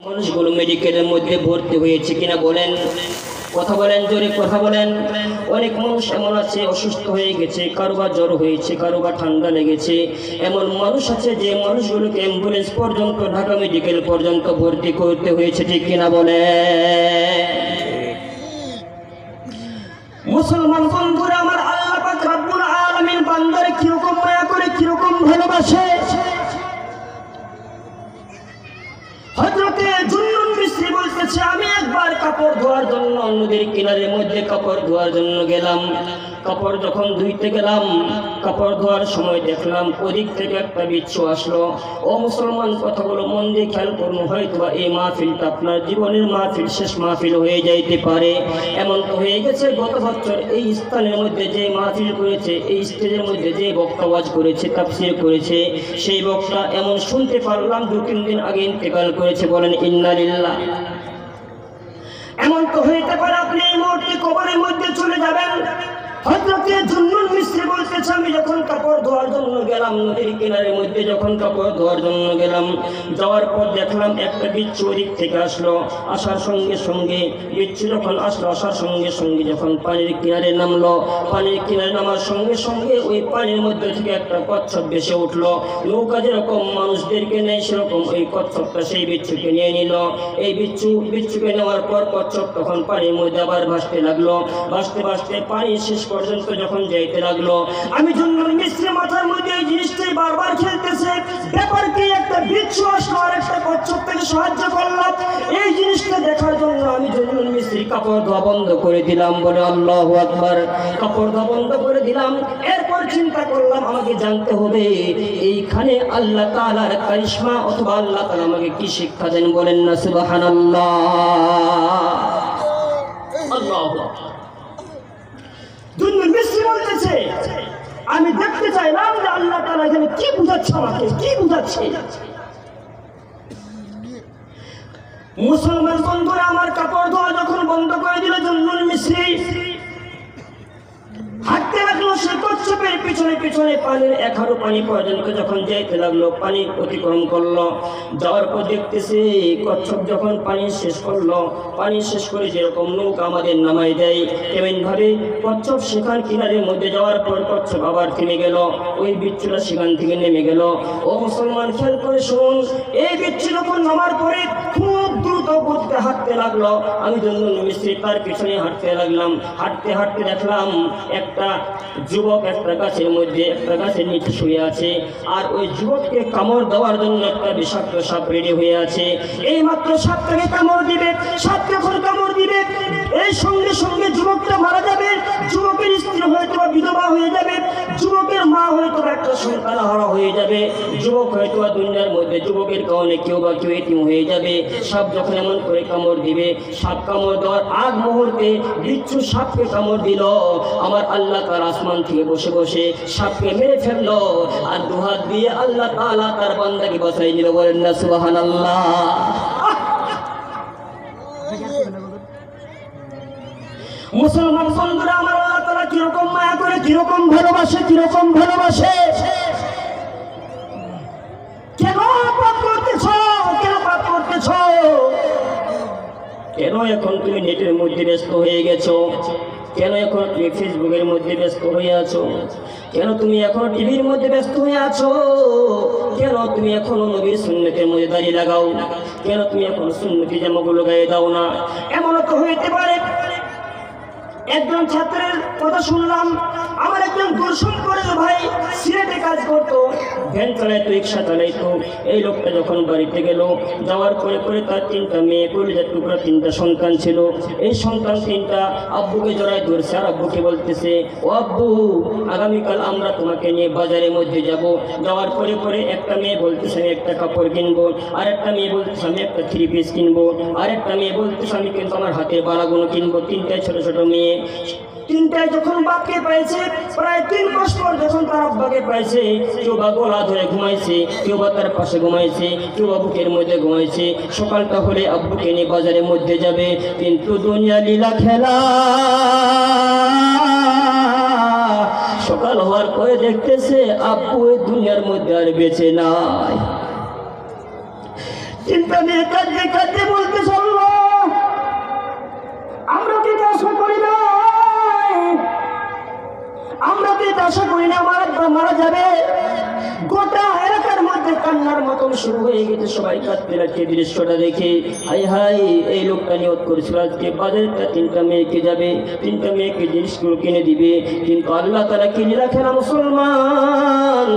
মানুষগুলো মেডিকেলের মধ্যে ভর্তি হয়েছে কিনা বলেন। কথা বলেন, জোরে কথা বলেন। অনেক মানুষ এমন আছে, অসুস্থ হয়ে গেছে কারোবার জ্বর হয়েছে, কারও বা ঠান্ডা লেগেছে। এমন মানুষ আছে যে মানুষগুলোকে অ্যাম্বুলেন্স পর্যন্ত, ঢাকা মেডিকেল পর্যন্ত ভর্তি করতে হয়েছে, ঠিক কিনা বলে মুসলমান বন্ধুরা, আমার আল্লাহ রব্বুল বান্দারে কীরকম মায়া করে, কীরকম ভালোবাসে। হজরতে জুন্নুন মিস্ত্রি বলতেছে, আমি একবার কাপড় ধোয়ার জন্য নদীর কিনারের মধ্যে কাপড় ধোয়ার জন্য গেলাম। কাপড় যখন ধুইতে গেলাম, কাপড় ধোয়ার সময় দেখলাম ওদিক থেকে একটা বিচ্ছু আসলো। ও মুসলমান, কথাগুলো মন দিয়ে খেয়াল করুন হয়তো এই মাহফিলটা আপনার জীবনের মাহফিল, শেষ মাহফিল হয়ে যাইতে পারে। এমন তো হয়ে গেছে, গত বছর এই স্থানের মধ্যে যে মাহফিল করেছে, এই স্টেজের মধ্যে যে বক্তাবাজ করেছে, তাফসির করেছে, সেই বক্তা এমন শুনতে পারলাম দু তিন দিন আগে ইন্তেকাল করেছে, বলেন ইন্নালিল্লাহ এমন তো হইতে পারে আপনি এই মুহূর্তে কবরের মধ্যে চলে যাবেন। বলতেছে, আমি যখন কাপড় ধোয়ার গেলাম কিনারের মধ্যে যখন কাপড় ধোয়ার গেলাম, যাওয়ার পর দেখলাম একটা থেকে আসলো। আসার সঙ্গে সঙ্গে যখন আসলো, আসার সঙ্গে সঙ্গে যখন পানির কিনারে নামলো, পানির কিনারে নামার সঙ্গে সঙ্গে ওই পানির মধ্যে থেকে একটা কচ্ছপ উঠল। নৌকা যেরকম মানুষদেরকে নেয়, সেরকম ওই কচ্ছপটা সেই বিচ্ছুকে নিয়ে নিল। এই বিচ্ছু বিচ্ছুকে নেওয়ার পর কচ্ছপ তখন পানির মধ্যে আবার ভাসতে লাগল। ভাসতে ভাসতে পানি শেষ পর্যন্ত যখন যাইতে লাগল, আমি জন্নুল মিস্ত্রি মাথার মধ্যে এই জিনিসটাই বারবার খেলতেছে। ব্যাপার কি একটা বিচ্ছু আসলো, আর একটা কচ্ছপ থেকে সাহায্য করলাম এই জিনিসটা দেখার জন্য আমি জন্নুল মিস্ত্রি কাপড় ধোয়া বন্ধ করে দিলাম বলে আল্লাহ আকবার। কাপড় ধোয়া বন্ধ করে দিলাম। এরপর চিন্তা করলাম, আমাকে জানতে হবে, এইখানে আল্লাহ তাআলার কারিশমা অথবা আল্লাহ তাআলা আমাকে কি শিক্ষা দেন বলেন না, সুবহানাল্লাহ। আল্লাহু আকবার দুনিয়া মিস্ত্রি বলতেছে আমি দেখতে চাইলাম যে আল্লাহ তাআলা এখানে কি বুঝাচ্ছে আমাকে বুঝাচ্ছে মুসলমান বন্ধুরা আমার কাপড় ধোয়া যখন বন্ধ করে দিল জন্নুল মিস্ত্রি সে কচ্ছপের পিছনে পিছনে পানির হাড়ু পানি পর্যন্ত যখন যাইতে লাগল, পানি অতিক্রম করল। যাওয়ার পর দেখতেছে কচ্ছপ যখন পানি শেষ করল, পানি শেষ করে যেরকম নৌকা আমাদের নামাই দেয়, তেমন ভাবে কচ্ছপ সেখান কিনারের মধ্যে যাওয়ার পর কচ্ছপ আবার থেমে গেল। ওই বিচ্ছুটা সেখান থেকে নেমে গেল। ও মুসলমান, খেয়াল করে শুনুন, এই বিচ্ছু যখন নামার পরে খুব দ্রুত গতিতে হাঁটতে লাগল। আমি জন্য মিস্ত্রিপার পিছনে হাঁটতে লাগলাম। হাঁটতে হাঁটতে দেখলাম একটা যুবক একটা গাছের মধ্যে একটা গাছের নিচে শুয়ে আছে। আর ওই যুবককে কামড় দেওয়ার জন্য একটা বিষাক্ত সাপ রেডি হয়ে আছে। এই মাত্র সাপটাকে কামড় দিবে, সাপকে কামড় দিবে। এই সঙ্গে সঙ্গে যুবকটা মারা যাবে। সন্তান হয়ে যাবে। যুবক হয়তো দুনিয়ার মধ্যে, যুবকের কারণে কেউ বা কেউ এতিম হয়ে যাবে। সাপ যখন এমন করে কামড় দিবে সাপ কামড় দেওয়ার আগ মুহূর্তে বিচ্ছু সাপকে কামড় দিল। আমার আল্লাহ তার আসমান থেকে বসে বসে সাপকে মেরে আর দুহাত দিয়ে আল্লাহ তাআলা তার বান্দাকে বাঁচাই দিল, বলেন না, সুবহানাল্লাহ। মুসলমান বন্ধুরা, আমার আল্লাহ কীরকম মায়া করে, কীরকম ভালোবাসে কীরকম ভালোবাসে? কেন পাপ করতেছ? কেন পাপ করতেছ? কেন এখন তুমি নেটের মধ্যে ব্যস্ত হয়ে গেছো? কেন এখন তুমি ফেসবুকের মধ্যে ব্যস্ত হয়ে আছো? কেন তুমি এখন টিভির মধ্যে ব্যস্ত হয়ে আছো? কেন তুমি এখনও নবীর সুন্নতের মধ্যে দাঁড়িয়ে লাগাও? কেন তুমি এখন সুন্নতি জামাগুলো গায়ে দাও না? এমনও তো হইতে পারে একজন ছাত্রের কথা শুনলাম, আমার একজন দর্শন করে ভাই সিলেটে কাজ করতো। ভ্যান চালাইতো রিক্সা চালাইতো এই লোকটা যখন বাড়িতে গেল, যাওয়ার পরে পরে তার তিনটা মেয়ে কলিজার টুকরা তিনটা সন্তান ছিল। এই সন্তান তিনটা আব্বুকে জড়াই ধরছে, আর আব্বুকে বলতেছে, ও আব্বু, আগামীকাল আমরা তোমাকে নিয়ে বাজারের মধ্যে যাব। যাওয়ার পরে পরে একটা মেয়ে বলতেছে, আমি একটা কাপড় কিনবো। আর একটা মেয়ে বলতেছে, আমি একটা থ্রি পিস কিনবো। আর একটা মেয়ে বলতেছে, আমি কিন্তু আমার হাতের বালাগুলো কিনবো। তিনটায় ছোট ছোট মেয়ে। তিনটায় যখন বাপকে পাইছে, প্রায় তিন মাস পর যখন তার আব্বাকে পাইছে কেউ বা গলা ধরে ঘুমাইছে কেউ বা তার পাশে ঘুমাইছে কেউ বা বুকের মধ্যে ঘুমাইছে। সকালটা হলে আব্বুকে নিয়ে বাজারের মধ্যে যাবে, কিন্তু দুনিয়া লীলা খেলা। সকাল হওয়ার পরে দেখতেছে আব্বু এই দুনিয়ার মধ্যে আর বেঁচে নাই। চিন্তা নিয়ে কাঁদতে কাঁদতে শুরু হয়ে গেছে? সবাই কাঁদতে লাগছে দৃশ্যটা দেখে। হাই হাই এই লোকটা নিয়ত করেছিল আজকে বাজারটা তিনটা মেয়েকে যাবে, তিনটা মেয়েকে জিনিসগুলো কিনে দিবে। কিন্তু আল্লাহ তারা কিনে রাখে না মুসলমান।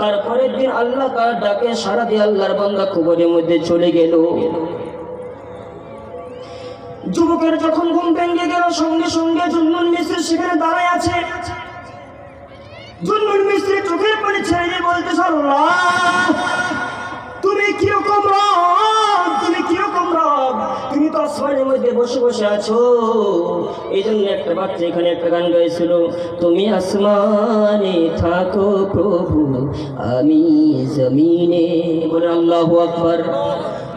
তারপরের দিন আল্লাহ তার ডাকে, সারা দিয়ে আল্লাহর বান্দা খবরের মধ্যে চলে গেল। যুবকের যখন ঘুম ভেঙে গেল, সঙ্গে সঙ্গে জুন্নুন মিস্ত্রি সেখানে দাঁড়ায় আছে। জুন্নুন মিস্ত্রি চোখের পানি ছেড়ে বলতে আল্লাহ তুমি কীরকম রব? তুমি কীরকম রব? তুমি তো আসমানের মধ্যে বসে বসে আছো। এই জন্য একটা বাচ্চা এখানে একটা গান গাইছিল, তুমি আসমানে থাকো প্রভু, আমি জমিনে। বলে আল্লাহ আকবার।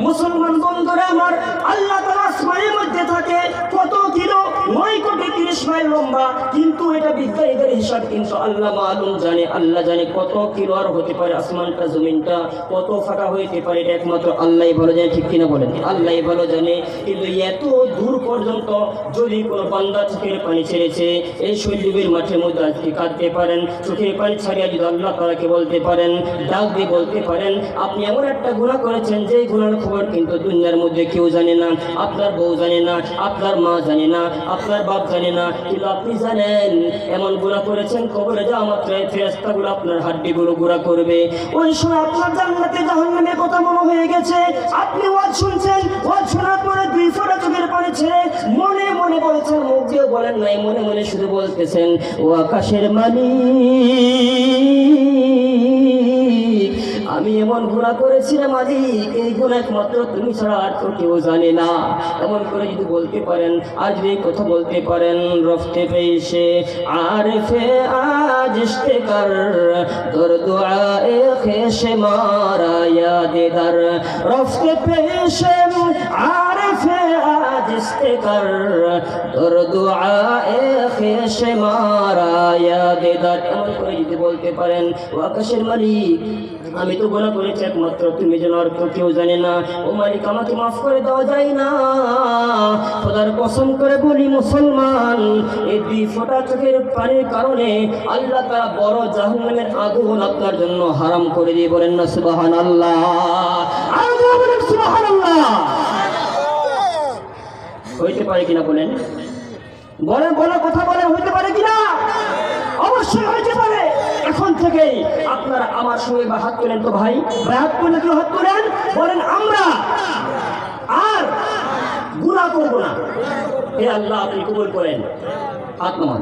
মুসলমান বন্ধুরা আমার, আল্লাহ তালা আসমানের মধ্যে থাকে। কত কিলো নয় কোটি তিরিশ মাইল লম্বা, কিন্তু এটা বিজ্ঞানীদের হিসাব কিন্তু আল্লাহ মালুম জানে। আল্লাহ জানে কত কিলো আর হতে পারে আসমানটা, জমিনটা, কত ফাঁকা হইতে পারে, এটা একমাত্র আল্লাহ ভালো জানে, ঠিক কিনা বলেন? আল্লাহ ভালো জানে, কিন্তু এত দূর পর্যন্ত যদি কোনো বান্দা চোখের পানি ছেড়েছে, এই শৈলীবের মাঠের মধ্যে আজকে কাঁদতে পারেন, চোখের পানি ছাড়িয়ে যদি আল্লাহ তালাকে বলতে পারেন, ডাক দিয়ে বলতে পারেন, আপনি এমন একটা গুণা করেছেন যে গুণার খবর কিন্তু দুনিয়ার মধ্যে কেউ জানে না, আপনার বউ জানে না, আপনার মা জানে না, আপনার বাপ জানে না, কিন্তু আপনি জানেন, এমন গুণা করেছেন খবরে যাওয়া মাত্র এই ফেরেস্তাগুলো আপনার হাড্ডিগুলো গুঁড়া করবে। ওই সময় আপনার জান্নাতে জাহান্নামের কথা মনে হয়ে গেছে, আপনি ওয়াজ শুনছেন, ওয়াজ শোনার পরে দুই ফোঁটা চোখের পানি ছেড়ে মনে মনে বলছেন, মুখ দিয়ে বলেন নাই, মনে মনে শুধু বলতেছেন, ও আকাশের মালিক। এমন গুণা করেছি রে মালিক, এই গুণ একমাত্র তুমি ছাড়া আর তো কেউ জানে না। এমন করে যদি বলতে পারেন, আজ এই কথা বলতে পারেন রফতে পেয়েছে আর ফে আজ আয়ে খেসে মারা ইয়াদে দার রফতে পেয়েছে আর ফে আজ এমন করে যদি বলতে পারেন, ও আকাশের মালিক, আমি তো গোনা করেছি একমাত্র, তুমি যেন আর কেউ জানে না। ও মালিক, আমাকে মাফ করে দেওয়া যায় না। খোদার কসম করে বলি, মুসলমান, এই দুই ফোঁটা চোখের পানির কারণে আল্লাহ তারা বড় জাহান্নামের আগুন আপনার জন্য হারাম করে দিয়ে বলেন না সুবাহান আল্লাহ সুবাহান আল্লাহ হইতে পারে কিনা বলেন? বলেন বলে কথা বলেন, হইতে পারে কিনা? অবশ্যই হইতে পারে। এখন থেকেই আপনারা আমার সঙ্গে বা হাত তোলেন তো ভাই। ভাই হাত তুলে কেউ হাত তোলেন বলেন, আমরা আর গুণা করব না। হে আল্লাহ, আপনি কবুল করেন। আত্মমান।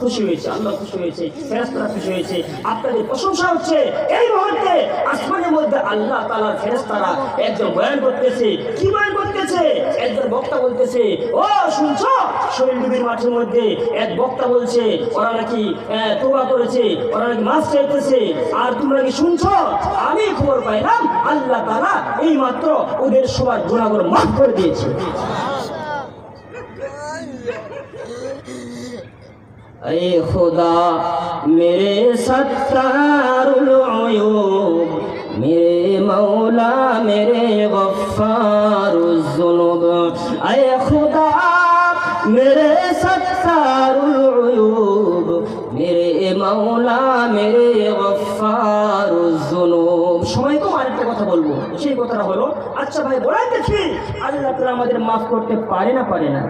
খুশি হয়েছে, আল্লাহ খুশি হয়েছে ফেরেস্তারা খুশি হয়েছে। আপনাদের প্রশংসা হচ্ছে, এই মুহূর্তে আসমানের মধ্যে আল্লাহ তালার ফেরেস্তারা একজন বয়ান করতেছে। কি বয়ান বলতেছে, একজন বক্তা বলতেছে, ও, শুনছ? শৈলডুবির মাঠের মধ্যে এক বক্তা বলছে, ওরা নাকি তোবা করেছে, ওরা নাকি মাছ চাইতেছে, আর তোমরা কি শুনছ? আমি খবর পাইলাম, আল্লাহ তারা এই মাত্র ওদের সবার গুণাগুলো মাফ করে দিয়েছে। اے خدا میرے ستار العیوب میرے مولا میرے ہوگا اے خدا میرے ستار العیوب میرے مولا میرے غفار الذنوب সময় তো আরেকটা কথা বলব, সেই কথাটা হলো আচ্ছা ভাই, বলেন দেখি, আল্লাহ আমাদের maaf করতে পারে না পারে না?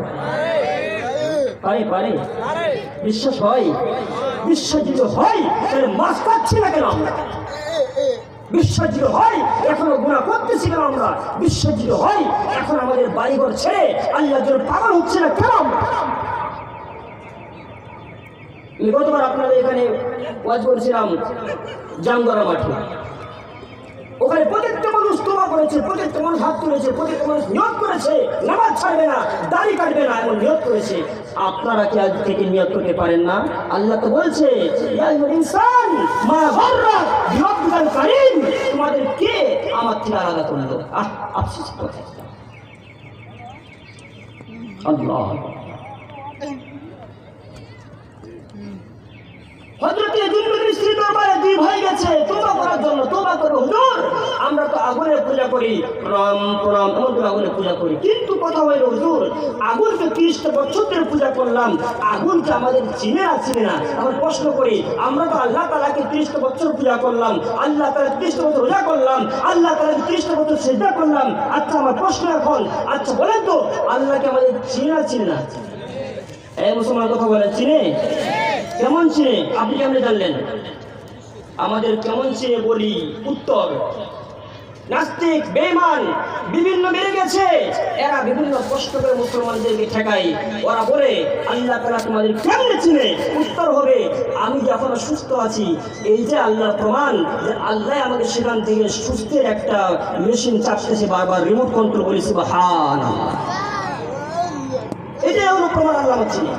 পারে পারে। বিশ্বাস হয়? বিশ্বাস যদি হয়? তাহলে পাচ্ছি না কেন আমরা? বিশ্বাস হয়, এখনও গুণা করতেছি কেন আমরা বিশ্বাস হয়, এখন আমাদের বাড়িঘর ছেড়ে আল্লাহ জন্য পাগল হচ্ছে না, কেন? গতবার আপনাদের এখানে ওয়াজ করছিলাম জামগড়া মাঠে ওখানে প্রত্যেকটা মানুষ তোবা করেছে, প্রত্যেকটা মানুষ হাত তুলেছে, প্রত্যেকটা মানুষ নিয়োগ করেছে, নামাজ ছাড়বে না, দাড়ি কাটবে না, এমন নিয়োগ করেছে। আপনারা কি আজ থেকে নিয়োগ করতে পারেন না? আল্লাহ তো বলছে তোমাদের কে আমার থেকে আলাদা করল? আহ, আফসোস আল্লাহ। হজরতে ভাই গেছে তোবা করার জন্য তোবা করো। হুজুর আমরা তো আগুনের পূজা করি প্রণাম প্রণাম আমরা তো আগুনের পূজা করি। কিন্তু কথা হইল হুজুর, আগুনকে ত্রিশটা বছর ধরে পূজা করলাম, আগুনকে আমাদের চিনে না না। আমার প্রশ্ন করি, আমরা তো আল্লাহ তালাকে ত্রিশটা বছর পূজা করলাম, আল্লাহ তালা ত্রিশটা বছর রোজা করলাম, আল্লাহ তালাকে ত্রিশটা বছর সেজা করলাম। আচ্ছা আমার প্রশ্ন এখন আচ্ছা বলেন তো, আল্লাহকে আমাদের চিনে না না? এই মুসলমান কথা বলেন, চিনে? কেমন চিনে? আপনি কেমন জানলেন? আমাদের কেমন চিনে বলি উত্তর। নাস্তিক বেমান বিভিন্ন বেড়ে গেছে। এরা বিভিন্ন কষ্ট করে মুসলমানদেরকে ঠেকায়। ওরা বলে, আল্লাহ তালা তোমাদের কেমনে চিনে? উত্তর হবে, আমি যে এখনও সুস্থ আছি, এই যে আল্লাহ প্রমাণ যে আল্লাহ আমাদের সেখান থেকে সুস্থের একটা মেশিন চাপতেছে বারবার রিমোট কন্ট্রোল বলেছি বা হান এটাই হলো প্রমাণ আল্লাহ চিনে।